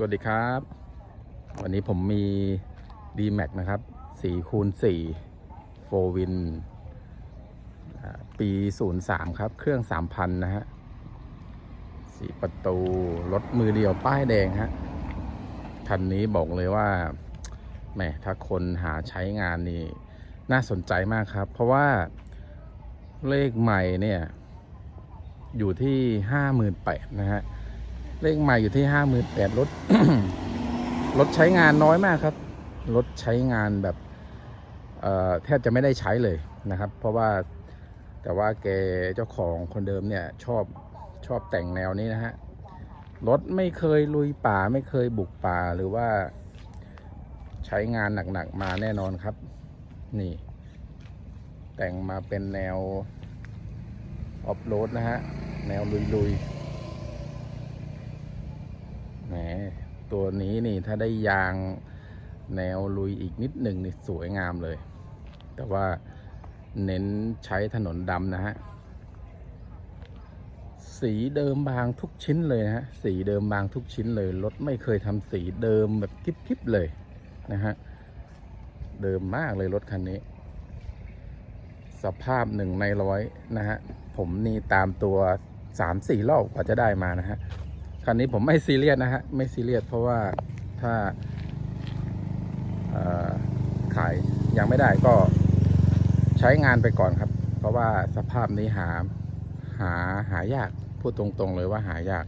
สวัสดีครับ วันนี้ผมมี d m a x นะครับ4คูณ4 4 win ปี 03 ครับ เครื่อง 3,000 นะฮะสีประตู รถมือเดียวป้ายแดงฮะ คันนี้บอกเลยว่าแหมถ้าคนหาใช้งานนี่ น่าสนใจมากครับ เพราะว่าเลขใหม่เนี่ย อยู่ที่ 58,000นะฮะ เลขใหม่อยู่ที่58,000รถ รถใช้งานน้อยมากครับ รถใช้งานแบบแทบจะไม่ได้ใช้เลยนะครับ เพราะว่าแต่ว่าแกเจ้าของคนเดิมเนี่ยชอบชอบแต่งแนวนี้นะฮะ รถไม่เคยลุยป่าไม่เคยบุกป่าหรือว่าใช้งานหนักๆมาแน่นอนครับ นี่ แต่งมาเป็นแนวออฟโรดนะฮะ แนวลุยๆ ตัวนี้นี่ถ้าได้ยางแนวลุยอีกนิดหนึ่งนี่สวยงามเลย แต่ว่าเน้นใช้ถนนดำนะฮะ สีเดิมบางทุกชิ้นเลยนะฮะ สีเดิมบางทุกชิ้นเลย รถไม่เคยทำสีเดิมแบบกิ๊บๆเลยนะฮะ เดิมมากเลยรถคันนี้ สภาพหนึ่งในร้อยนะฮะ ผมนี่ตามตัวสามสี่รอบกว่าจะได้มานะฮะ คันนี้ผมไม่ซีเรียสนะฮะ ไม่ซีเรียสเพราะว่าถ้าขายยังไม่ได้ก็ใช้งานไปก่อนครับ เพราะว่าสภาพนี้หาหาหายากพูดตรงๆเลยว่าหายาก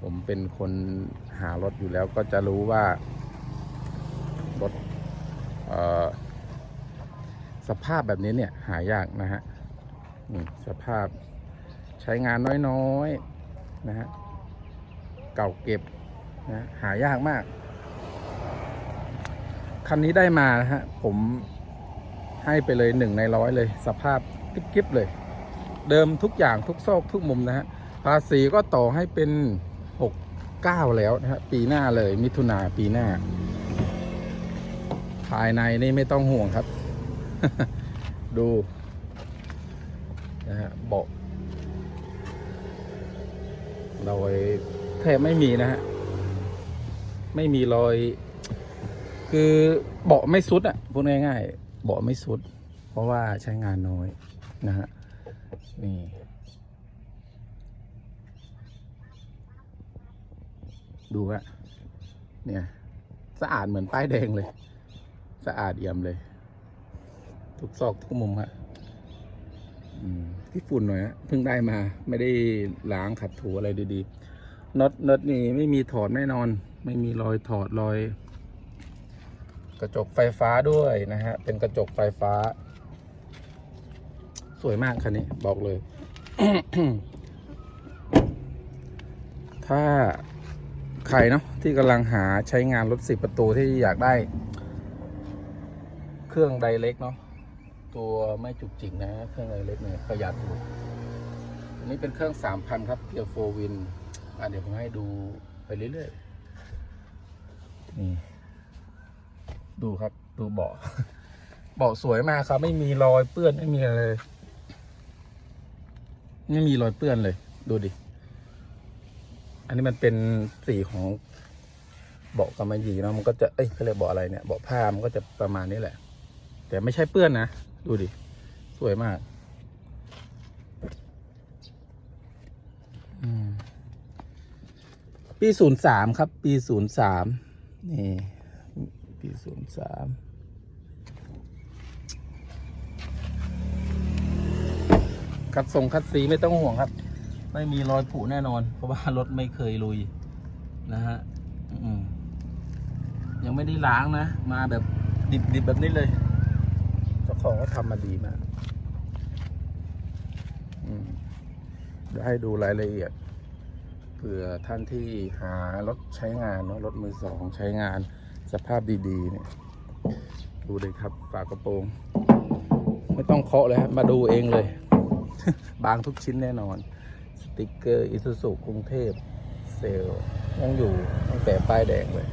ผมเป็นคนหารถอยู่แล้วก็จะรู้ว่ารถสภาพแบบนี้เนี่ยหายากนะฮะสภาพใช้งานน้อยๆนะฮะ เก่าเก็บนะหายากมาก คันนี้ได้มานะฮะ ผมให้ไปเลยหนึ่งในร้อยเลย สภาพกิ๊บๆเลย เดิมทุกอย่างทุกซอกทุกมุมนะฮะ ภาษีก็ต่อให้เป็นหกเก้าแล้วนะฮะ ปีหน้าเลย มิถุนาปีหน้า ภายในนี่ไม่ต้องห่วงครับ ดูนะฮะเบาะรอย แทบไม่มีนะฮะ ไม่มีรอย คือเบาะไม่สุดอะพูดง่ายๆเบาะไม่สุด เพราะว่าใช้งานน้อยนะฮะ นี่ดูฮะเนี่ย สะอาดเหมือนป้ายแดงเลย สะอาดเอี่ยมเลย ทุกซอกทุกมุมฮะอืมที่ฝุ่นหน่อยฮะเพิ่งได้มา ไม่ได้ล้างขัดถูอะไรดี ๆ น็อตน็อตนี่ไม่มีถอดแน่นอน ไม่มีรอยถอดรอย กระจกไฟฟ้าด้วยนะฮะ เป็นกระจกไฟฟ้า สวยมากคันนี้บอกเลย ถ้าใครเนาะที่กำลังหาใช้งานรถสิบประตูที่อยากได้ เครื่องไดเล็กเนาะตัวไม่จุกจิกนะ เครื่องไดเล็กเนี่ยประหยัดอยู่อันนี้เป็นเครื่องสามพันครับเกียร์โฟวิน อะเดี๋ยวผมให้ดูไปเรื่อยๆ นี่ ดูครับดูเบาะเบาะสวยมากครับ ไม่มีรอยเปื้อนไม่มีอะไรเลยไม่มีรอยเปื้อนเลย ดูดิ อันนี้มันเป็นสีของเบาะกำมะหยี่เนาะมันก็จะเอ้ยเขาเรียกเบาะอะไรเนี่ยเบาะผ้ามันก็จะประมาณนี้แหละ แต่ไม่ใช่เปื้อนนะ ดูดิ สวยมาก อืม ปีศูนย์สามครับ ปีศูนย์สามนี่ ปีศูนย์สามคัดส่งคัดสีไม่ต้องห่วงครับ ไม่มีรอยผุแน่นอน เพราะว่ารถไม่เคยลุย นะฮะยังไม่ได้ล้างนะ มาแบบดิบๆแบบนี้เลยเจ้าของก็ทำมาดีมากเดี๋ยวให้ดูรายละเอียด ผื่อท่านที่หารถใช้งานเนาะรถมือสองใช้งานสภาพดีๆเนี่ยดูเลยครับฝากระโปรง ไม่ต้องเคาะเลยครับมาดูเองเลย บางทุกชิ้นแน่นอน สติกเกอร์อิซูซุกรุงเทพเซลลยังอยู่ตั้งแต่ป้ายแดงเลย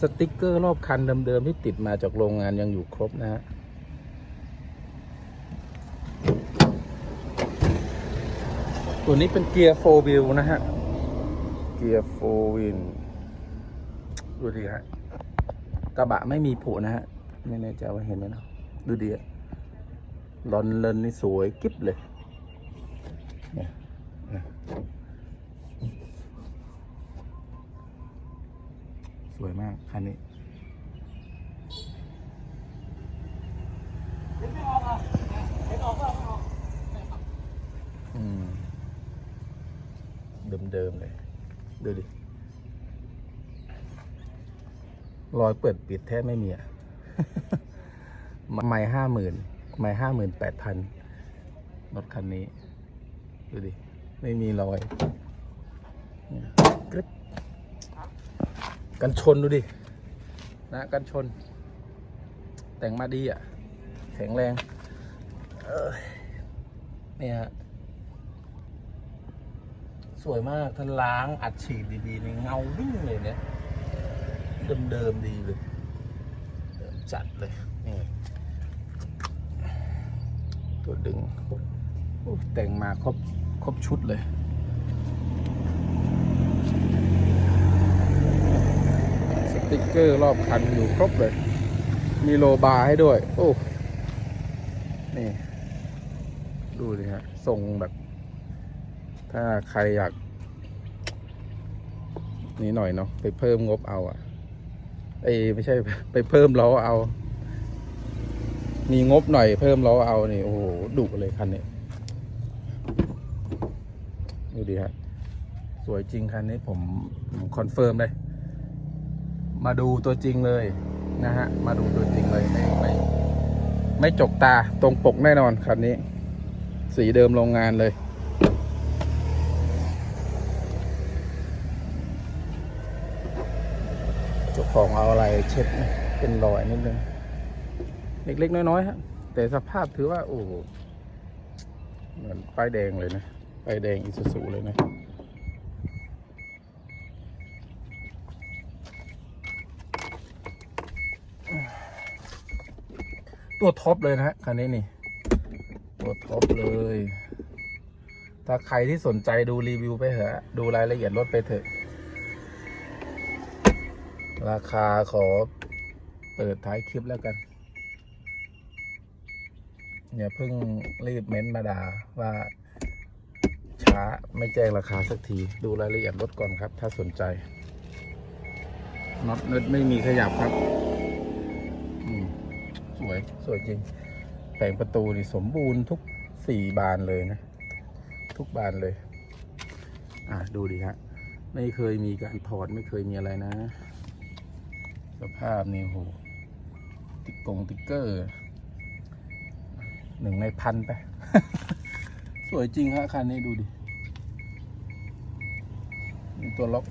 สติกเกอร์รอบคันเดิมๆที่ติดมาจากโรงงานยังอยู่ครบนะฮะตัวนี้เป็นเกียร์โฟวิลนะฮะ เกียร์โฟวินดูดิฮะกระบะไม่มีผุนะฮะไม่แน่ใจว่าเห็นไหมเนาะดูดิลอนเลนนี่สวยกิ๊บเลยสวยมากคันนี้ อืม เดิมๆเลย ดูดิ รอยเปิดปิดแทบไม่มีอะไม่ห้าหมื่นไม่ห้าหมื่นแปดพันรถคันนี้ ดูดิ ไม่มีรอยนี่ยกริ๊บกันชนดูดิ นะกันชน แต่งมาดีอะ แข็งแรง เออเนี่ยฮะ สวยมากท่านล้างอัดฉีดดีๆในเงาวิ่งเลยเนี่ยเดิมๆดีเลยเดิมจัดเลยนี่ตัวดึงโอ้แต่งมาครบครบชุดเลยสติกเกอร์รอบคันอยู่ครบเลย มีโลบาร์ให้ด้วย โอ้ นี่ ดูดิฮะทรงแบบ ถ้าใครอยาก นี่หน่อยเนาะไปเพิ่มงบเอาอะเอ้ไม่ใช่ไปเพิ่มล้อเอา มีงบหน่อยเพิ่มล้อเอานี่โอ้โหดุเลยคันนี้ดูดิฮะสวยจริงคันนี้ผมผมคอนเฟิร์มเลย มาดูตัวจริงเลยนะฮะ มาดูตัวจริงเลยไม่ไม่ไม่จกตาตรงปกแน่นอนคันนี้ สีเดิมโรงงานเลย จ้าของเอาอะไรเช็ดเป็นรอยนิดนึงเล็กๆน้อยๆฮะแต่สภาพถือว่าโอ้โหเหมือนป้ายแดงเลยนะป้ายแดงอิซูซูเลยนะตัวท็อปเลยนะฮะคันนี้นี่ ตัวท็อปเลย ถ้าใครที่สนใจดูรีวิวไปเถอะ ดูรายละเอียดรถไปเถอะ ราคาขอเปิดท้ายคลิปแล้วกันอย่าเพิ่งรีบเม้นมาด่าว่า ช้าไม่แจ้งราคาสักที ดูรายละเอียดรถก่อนครับ ถ้าสนใจน็อตเนิดไม่มีขยับครับสวย สวยจริง แต่งประตูนี่สมบูรณ์ทุกสี่บานเลยนะ ทุกบานเลย อะ ดูดิฮะ ไม่เคยมีการถอด ไม่เคยมีอะไรนะ สภาพนี่โหติดกงติ๊กเกอร์หนึ่งในพันไป สวยจริงฮะคันนี้ดูดิมีตัวล็อก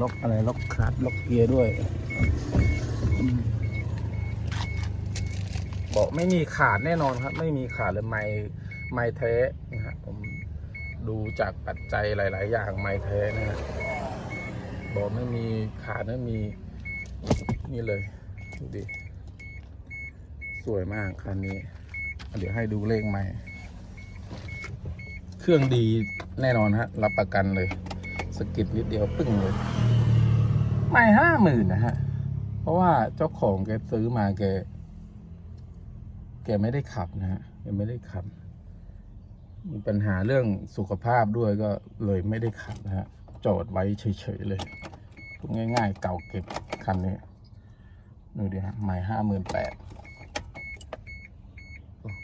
ล็อกอะไรล็อกคลัตล็อกเกียร์ด้วย บอกไม่มีขาดแน่นอนครับ ไม่มีขาดเลยไม่ไม่แท้นะฮะผมดูจากปัจจัยหลาย ๆ อย่างไม่แท้นะฮะบอกไม่มีขาดไม่มี นี่เลย ดูดิ สวยมากคันนี้ เดี๋ยวให้ดูเลขใหม่ เครื่องดีแน่นอนฮะ รับประกันเลยสกิดนิดเดียวปึ้งเลย ไม่ห้าหมื่นนะฮะ เพราะว่าเจ้าของแกซื้อมาแก แกไม่ได้ขับนะฮะแกไม่ได้ขับ มีปัญหาเรื่องสุขภาพด้วยก็เลยไม่ได้ขับนะฮะ จอดไว้เฉยๆเลยง่ายๆเก่าเก็บคันนี้ ดูดิฮะใหม่ห้าหมื่นแปด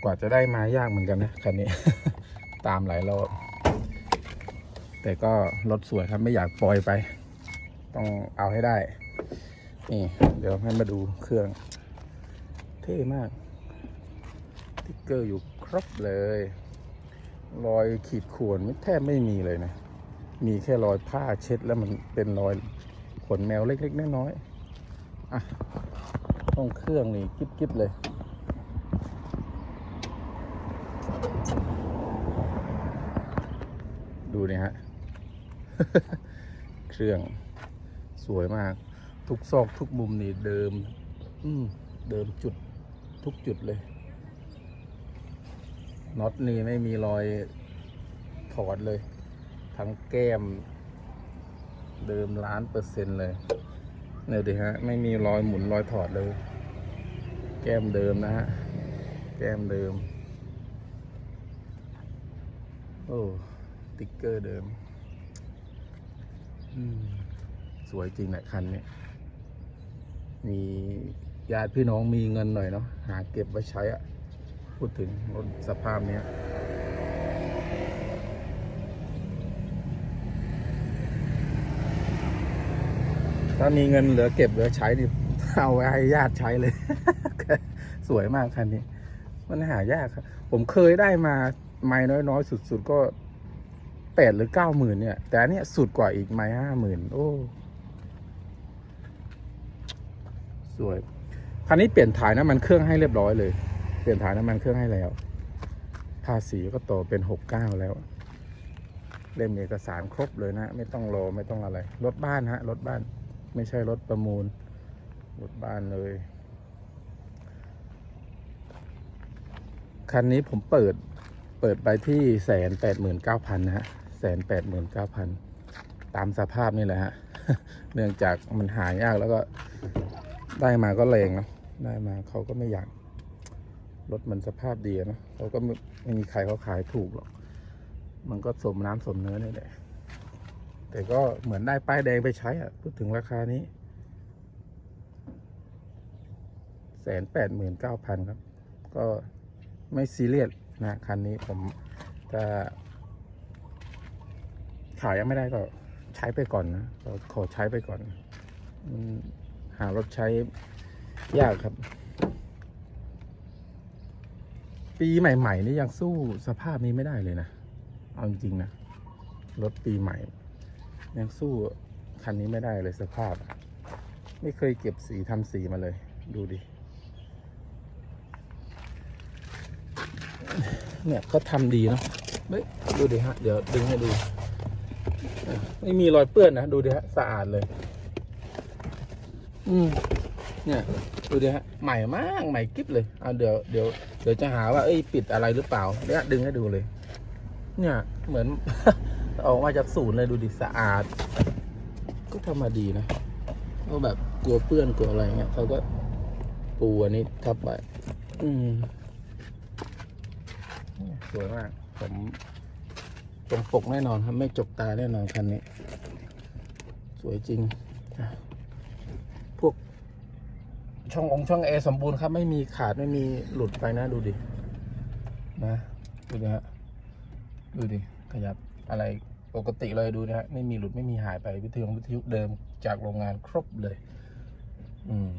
กว่าจะได้มายากเหมือนกันนะคันนี้ ตามหลายรอบแต่ก็รถสวยครับไม่อยากปล่อยไป ต้องเอาให้ได้ นี่ เดี๋ยวให้มาดูเครื่อง เท่มากติ๊กเกอร์อยู่ครบเลย รอยขีดข่วนไม่แทบไม่มีเลยนะ มีแค่รอยผ้าเช็ดแล้วมันเป็นรอยขนแมวเล็กๆน้อยๆอะ ห้องเครื่องนี่กิ๊บๆเลยดูนี่ฮะ เครื่องสวยมาก ทุกซอกทุกมุมนี่เดิม อืมเดิมจุดทุกจุดเลยน็อตนี่ไม่มีรอยถอดเลย ทั้งแก้ม เดิมล้านเปอร์เซ็นต์เลย เนี่ยดิฮะ ไม่มีรอยหมุนรอยถอดเลย แก้มเดิมนะฮะ แก้มเดิม โอ้ติ๊กเกอร์เดิม สวยจริงแหละคันนี้ มีญาติพี่น้องมีเงินหน่อยเนาะ หาเก็บไว้ใช้อะ พูดถึงรถสภาพเนี้ย ถ้ามีเงินเหลือเก็บเหลือใช้นี่เอาไว้ให้ญาติใช้เลย สวยมากคันนี้ มันหายากครับ ผมเคยได้มาไม่น้อยๆ สุด ๆ ก็แปดหรือเก้าหมื่นเนี่ย แต่อันเนี้ยสุดกว่าอีกไม่ห้าหมื่นโอ้ สวย คันนี้เปลี่ยนถ่ายน้ำมันเครื่องให้เรียบร้อยเลย เปลี่ยนถ่ายน้ำมันเครื่องให้แล้วภาษีก็โตเป็นหกเก้าแล้วเล่มเอกสารครบเลยนะ ไม่ต้องรอไม่ต้องอะไร รถบ้านฮะ รถบ้าน ไม่ใช่รถประมูล รถบ้านเลย คันนี้ผมเปิดเปิดไปที่แสนแปดหมื่นเก้าพันนะฮะแสนแปดหมื่นเก้าพันตามสภาพนี่แหละฮะ เนื่องจากมันหายากแล้วก็ได้มาก็แรงเนะได้มาเขาก็ไม่อยากรถมันสภาพดีนะเขาก็ไม่ไม่มีใครเขาขายถูกหรอก มันก็สมน้ำสมเนื้อนี่แหละ แต่ก็เหมือนได้ป้ายแดงไปใช้อะพูดถึงราคานี้แสนแปดหมื่นเก้าพันครับ ก็ไม่ซีเรียสนะคันนี้ผมจะขายยังไม่ได้ก็ใช้ไปก่อนนะก็ขอใช้ไปก่อนหารถใช้ยากครับ ปีใหม่ ๆ นี่ยังสู้สภาพนี้ไม่ได้เลยนะ เอาจริงนะ รถปีใหม่ ยังสู้คันนี้ไม่ได้เลยสภาพ ไม่เคยเก็บสีทำสีมาเลย ดูดิ เนี่ยเขาทำดีเนาะเฮ้ยดูดิฮะ เดี๋ยวดึงให้ดู ไม่มีรอยเปื้อนนะ ดูดิฮะ สะอาดเลย อืม เนี่ยดูดิฮะ ใหม่มาก ใหม่กิ๊บเลยอะเดี๋ยว เดี๋ยว เดี๋ยวจะหาว่า เอ้ย ปิดอะไรหรือเปล่า เนี่ย ดึงให้ดูเลย เนี่ย เหมือน ออกมาจากศูนย์เลยดูดิสะอาด ก็ทำมาดีนะก็แบบกลัวเปื้อนกลัวอะไรเงี้ยเขาก็ปูอันนี้ทับไปอืมสวยมาก ผมตรงปกแน่นอนครับ ไม่จกตาแน่นอนคันนี้ สวยจริงอะพวก ช่ององค์ช่องแอร์สมบูรณ์ครับ ไม่มีขาดไม่มีหลุดไปนะ ดูดิ นะ ดูดิฮะ ดูดิ ขยับ อะไรปกติเลยดูนะฮะไม่มีหลุดไม่มีหายไปวิทยุวิทยุเดิมจากโรงงานครบเลย อืม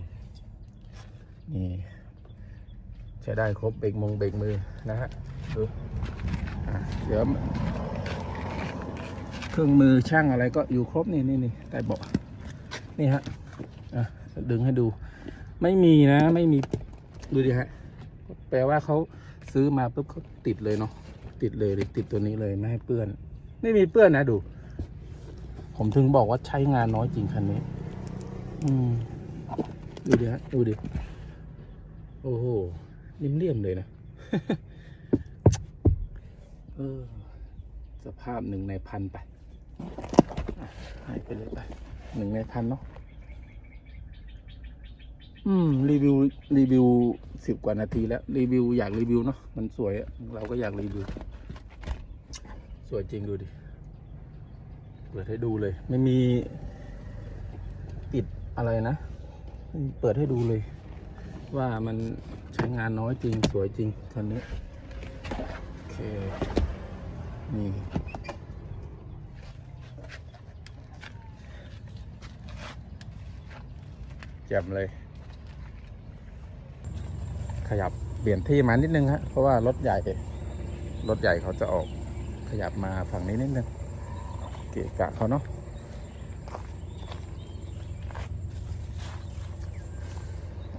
นี่ใช้ได้ครบเบรกมงเบรกมือนะฮะดูเดี๋ยวเครื่องมือช่างอะไรก็อยู่ครบนี่นี่นี่ใต้เบาะนี่ฮะอะดึงให้ดู ไม่มีนะไม่มีดูดิฮะแปลว่าเขาซื้อมาปุ๊บเขาติดเลยเนาะติดเลยติดตัวนี้เลยไม่ให้เปื้อน ไม่มีเปื้อนนะดู ผมถึงบอกว่าใช้งานน้อยจริงคันนี้ อืมดูดิฮะดูดิ โอ้โหนิ่มเลี่ยมเลยนะ เออ สภาพหนึ่งในพันไปอะให้ไปเลยไปหนึ่งในพันเนาะอืม รีวิว รีวิวสิบกว่านาทีแล้ว รีวิวอยากรีวิวเนาะมันสวยอะเราก็อยากรีวิว สวยจริงดูดิ เปิดให้ดูเลย ไม่มีติดอะไรนะ เปิดให้ดูเลย ว่ามันใช้งานน้อยจริง สวยจริงคันนี้ โอเค นี่แจ่มเลย ขยับเปลี่ยนที่มานิดนึงฮะ เพราะว่ารถใหญ่ รถใหญ่เขาจะออก ขยับมาฝั่งนี้นิดนึงเกะกะเขาเนาะ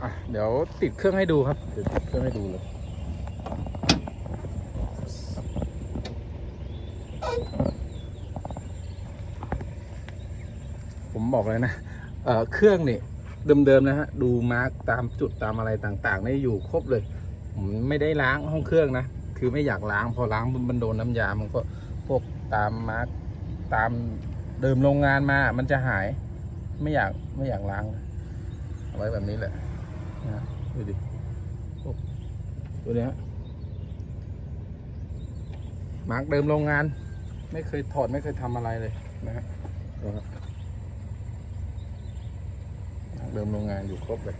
อะเดี๋ยวติดเครื่องให้ดูครับเดี๋ยวติดเครื่องให้ดูเลยผมบอกเลยนะเเครื่องนี่เดิมๆนะฮะดูมาร์กตามจุดตามอะไรต่างๆนี่อยู่ครบเลย ผมไม่ได้ล้างห้องเครื่องนะ คือไม่อยากล้างพอล้างมันโดนน้ำยา มันก็พวกตามมาร์กตามเดิมโรงงานมา มันจะหาย ไม่อยากไม่อยากล้างเอาไว้แบบนี้แหละนะดูดิโอ้ดูดิฮะมาร์กเดิมโรงงาน ไม่เคยถอดไม่เคยทำอะไรเลยนะฮะดูครับเดิมโรงงานอยู่ครบเลย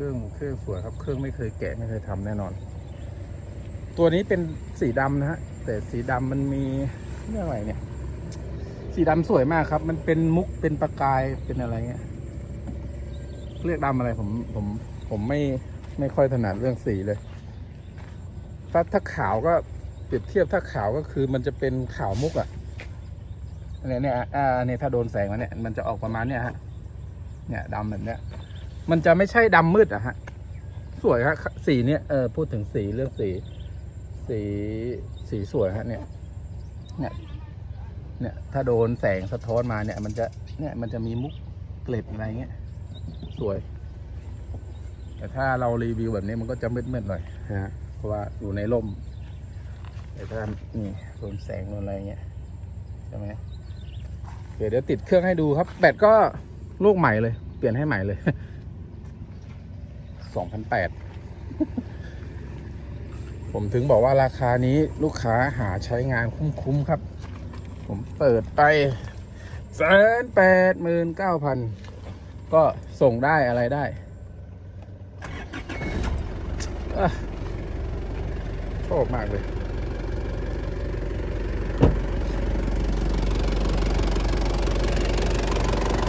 รื่องเครื่องสวยครับ เครื่องไม่เคยแกะไม่เคยทำแน่นอน ตัวนี้เป็นสีดำนะฮะแต่สีดำมันมีเรื่องอะไรเนี่ย สีดำสวยมากครับ มันเป็นมุกเป็นประกายเป็นอะไรเงี้ยเรียกดำอะไรผมผมผมไม่ไม่ค่อยถนัดเรื่องสีเลย ถ้าถ้าขาวก็เปรียบเทียบถ้าขาวก็คือมันจะเป็นขาวมุกอะเนี่ยเนี่ยอ่าเนี่ยถ้าโดนแสงแล้วเนี่ยมันจะออกประมาณเนี่ยฮะเนี่ยดำแบบเนี้ย มันจะไม่ใช่ดำมืดอะฮะ สวยครับสีเนี้ยเออพูดถึงสีเรื่องสี สีสีสวยฮะ เนี่ยเนี่ยเนี่ย ถ้าโดนแสงสะท้อนมาเนี่ย มันจะเนี่ยมันจะมีมุกเกล็ดอะไรเงี้ย สวย แต่ถ้าเรารีวิวแบบนี้มันก็จะมืดๆหน่อยนะฮะเพราะว่าอยู่ในร่มแต่ถ้านี่โดนแสงโดนอะไรเงี้ยใช่ไหมเดี๋ยวเดี๋ยวติดเครื่องให้ดูครับ แบตก็ลูกใหม่เลย เปลี่ยนให้ใหม่เลย สองพันแปดผมถึงบอกว่าราคานี้ลูกค้าหาใช้งานคุ้มๆครับ ผมเปิดไปแสนแปดหมื่นเก้าพันก็ส่งได้อะไรได้อะชอบมากเลย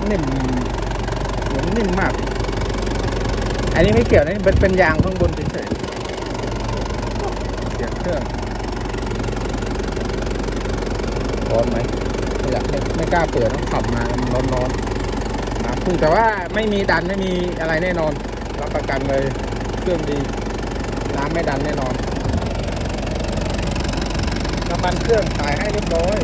นิ่มเหมือนนิ่มมาก อันนี้ไม่เกี่ยวนะเป็นเป็นยางข้างบนเฉยๆเสียงเครื่องร้อนไหมไม่อยากไม่ไม่กล้าเปิดต้องขับมานร้อนร้อนๆนะพุ่งแต่ว่าไม่มีดันไม่มีอะไรแน่นอน รับประกันเลยเครื่องดี น้ำไม่ดันแน่นอนน้ำมันเครื่องถ่ายให้เรียบร้อย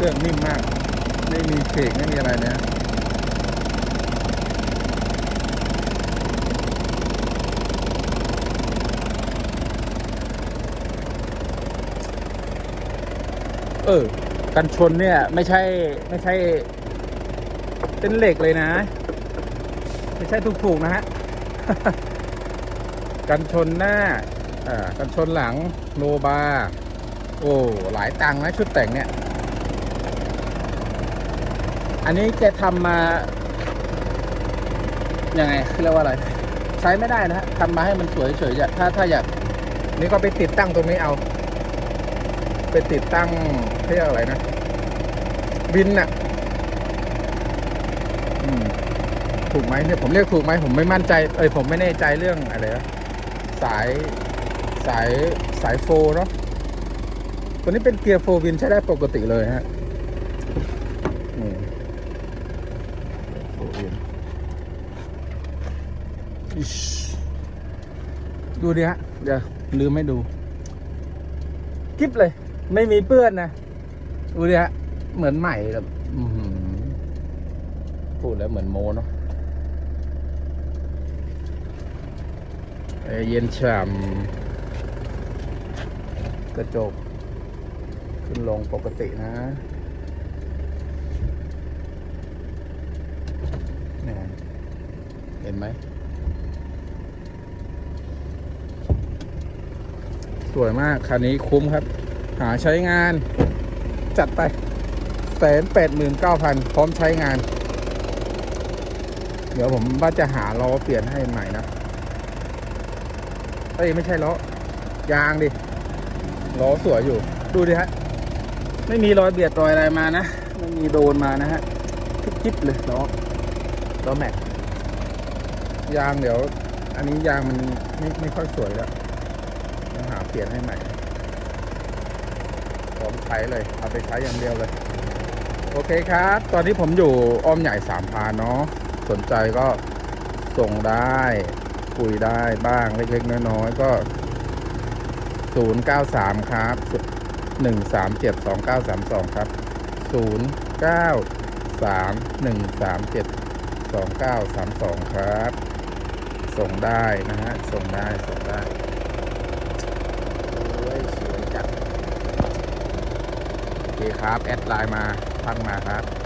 เครื่องนิ่มมาก ไม่มีเขกไม่มีอะไรเนะเออกันชนเนี่ย ไม่ใช่ไม่ใช่ เป็นเหล็กเลยนะ ไม่ใช่ถูกๆนะฮะกันชนหน้าอ่ากันชนหลังโนบา โอ้ หลายตังค์นะ ชุดแต่งเนี่ย อันนี้แกทำมายังไงเรียกว่าอะไร ใช้ไม่ได้นะฮะทำมาให้มันสวยเฉยๆถ้าถ้าอยากนี่ก็ไปติดตั้งตรงนี้เอา ไปติดตั้งเรียกอะไรนะบินน่ะถูกไหมเนี่ยผมเรียกถูกไหมผมไม่มั่นใจเอ้ยผมไม่แน่ใจเรื่องอะไรนะสายสายสายโฟเนาะตัวนี้เป็นเกียร์โฟวินใช้ได้ปกติเลยฮะนี่ โฟวินดูดิฮะ เดี๋ยวลืมให้ดูกิ๊บเลย ไม่มีเปื้อนนะ ดูดิฮะ เหมือนใหม่แบบอื้อหือพูดแล้วเหมือนโมเนาะเย็นฉ่ำกระจก ขึ้นลงปกตินะเนี่ยเห็นไหม สวยมาก คันนี้คุ้มครับ หาใช้งาน จัดไปแสนแปดหมื่นเก้าพันพร้อมใช้งาน เดี๋ยวผมว่าจะหาล้อเปลี่ยนให้ใหม่นะเอ้ยไม่ใช่ล้อยางดิล้อสวยอยู่ ดูดิฮะ ไม่มีรอยเบียดรอยอะไรมานะ ไม่มีโดนมานะฮะ จิ๊บเลยล้อล้อแม็ก ยางเดี๋ยว อันนี้ยางมันไม่ไม่ค่อยสวยแล้วต้องหาเปลี่ยนให้ใหม่พร้อมใช้เลย เอาไปใช้อย่างเดียวเลย โอเคครับ ตอนนี้ผมอยู่อ้อมใหญ่สามพานเนาะสนใจก็ส่งได้คุยได้บ้างเล็กๆน้อยๆก็ 093 ครับ 137 2932 ครับ 093 137 2932 ครับ ส่งได้นะฮะ ส่งได้ ส่งได้เฮ้ยสวยจัดโอเคครับ แอดไลน์มาทักมาครับ